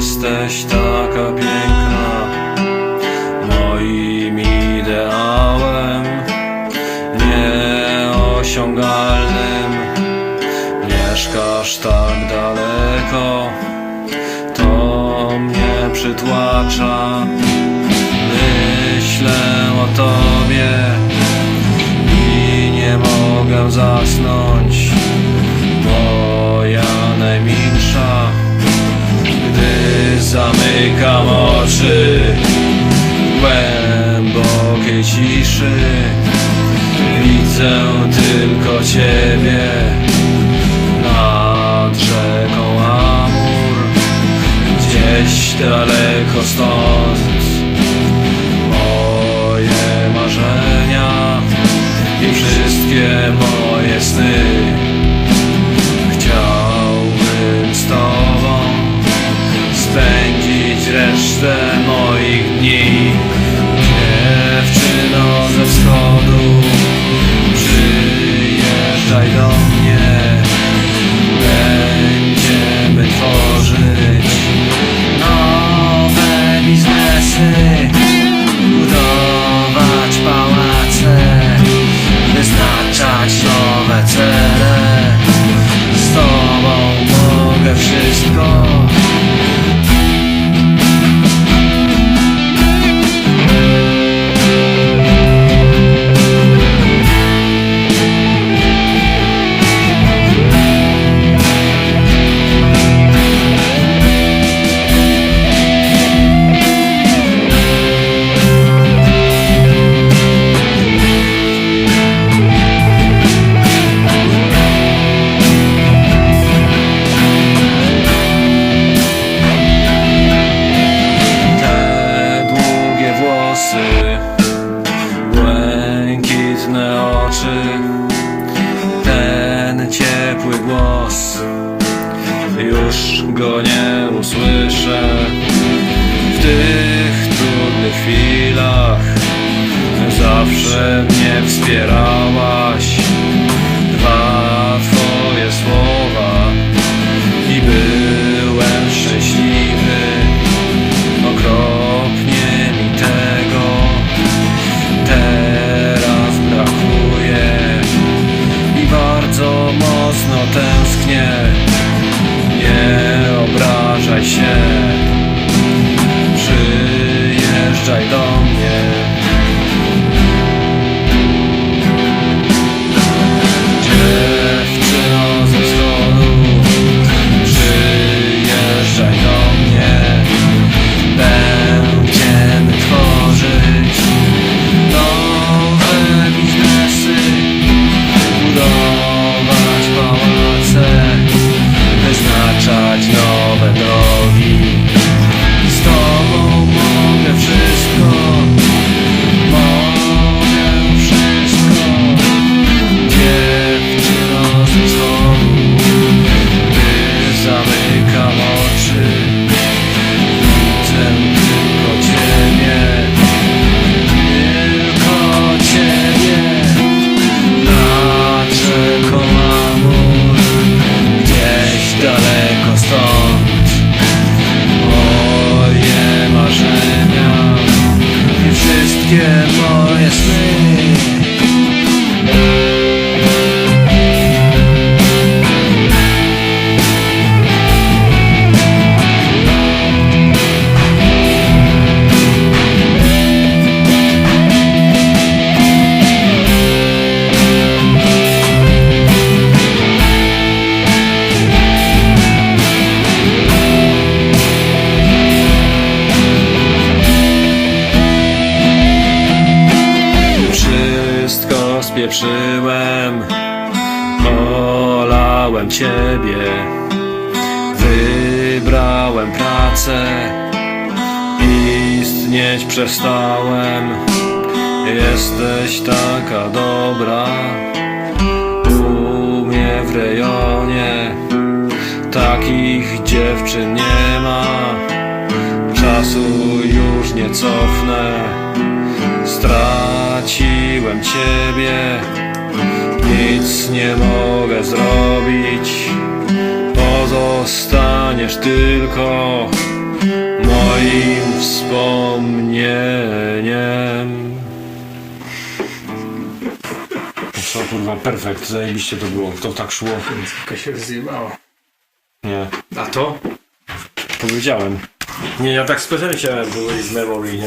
Jesteś taka piękna, moim ideałem nieosiągalnym. Mieszkasz tak daleko, to mnie przytłacza. Myślę o tobie i nie mogę zasnąć. Moja najmilsza, zamykam oczy głębokiej ciszy, widzę tylko ciebie nad rzeką Amur, gdzieś daleko stąd. Moje marzenia i wszystkie moje oczy Ten ciepły głos. Już go nie usłyszę. W tych trudnych chwilach Zawsze mnie wspierałaś spieprzyłem, olałem ciebie, wybrałem pracę, istnieć przestałem. Jesteś taka dobra, u mnie w rejonie takich dziewczyn nie ma. Czasu już nie cofnę Straciłem Ciebie. Nic nie mogę zrobić. Pozostaniesz tylko moim wspomnieniem. Co kurwa, perfekt, zajebiście to było, to tak szło. Tylko się rozjebało. Nie, A to? powiedziałem. Nie, ja tak specjalnie chciałem powiedzieć z memory, nie?